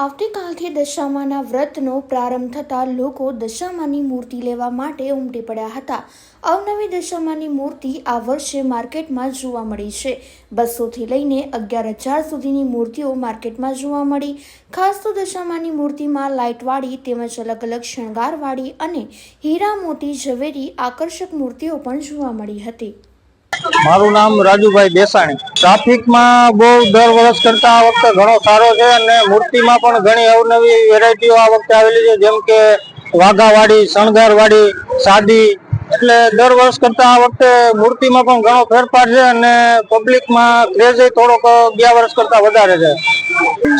આવતીકાલથી દશામાના વ્રતનો પ્રારંભ થતાં લોકો દશામાની મૂર્તિ લેવા માટે ઉમટી પડ્યા હતા. અવનવી દશામાની મૂર્તિ આ વર્ષે માર્કેટમાં જોવા મળી છે. બસોથી લઈને અગિયાર હજાર સુધીની મૂર્તિઓ માર્કેટમાં જોવા મળી. ખાસ તો દશામાની મૂર્તિમાં લાઇટવાળી તેમજ અલગ અલગ શણગારવાળી અને હીરા મોતી ઝવેરી આકર્ષક મૂર્તિઓ પણ જોવા મળી હતી. મારું નામ રાજુભાઈ દેસાણી ટ્રાફિકમાં બહુ દર વર્ષ કરતા આ વખતે ઘણો સારો છે અને મૂર્તિમાં પણ ઘણી અવનવી વેરાયટીઓ આ વખતે આવેલી છે, જેમ કે વાઘાવાડી, શણગારવાડી, સાદી. એટલે દર વર્ષ કરતા આ વખતે મૂર્તિમાં પણ ઘણો ફેરફાર છે અને પબ્લિકમાં ક્રેઝ થોડોક ગયા વર્ષ કરતા વધારે છે.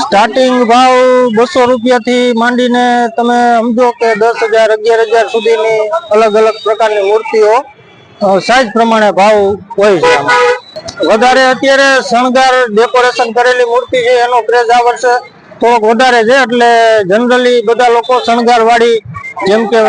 સ્ટાર્ટિંગ ભાવ બસો રૂપિયાથી માંડીને તમે સમજો કે દસ હજાર, અગિયાર હજાર સુધીની અલગ અલગ પ્રકારની મૂર્તિઓ સાઈઝ પ્રમાણે ભાવ હોય છે વધારે અત્યારે શણગાર ડેકોરેશન કરેલી મૂર્તિ છે, એનો ક્રેઝ આ વર્ષે થોડોક વધારે છે, એટલે જનરલી બધા લોકો શણગાર વાળી જેમ કે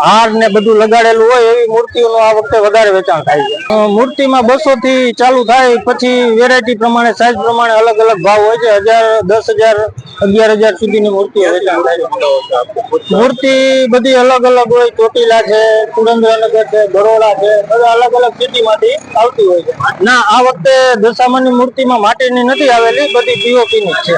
હાર ને બધું લગાડેલું હોય એવી મૂર્તિઓનું આ વખતે વધારે વેચાણ થાય છે. મૂર્તિમાં બસો થી ચાલુ થાય, પછી વેરાયટી પ્રમાણે સાઈઝ પ્રમાણે અલગ અલગ ભાવ હોય છે. હજાર, દસ હજાર, અગિયાર હજાર સુધીની મૂર્તિઓ વેચાણ થાય છે. મૂર્તિ બધી અલગ અલગ હોય. ચોટીલા છે, સુરેન્દ્રનગર છે, બરોડા છે, બધા અલગ અલગ સિટીમાંથી આવતી હોય છે. ના, આ વખતે દશામાની મૂર્તિમાં માટીની નથી આવેલી, બધી પીઓપી ની છે.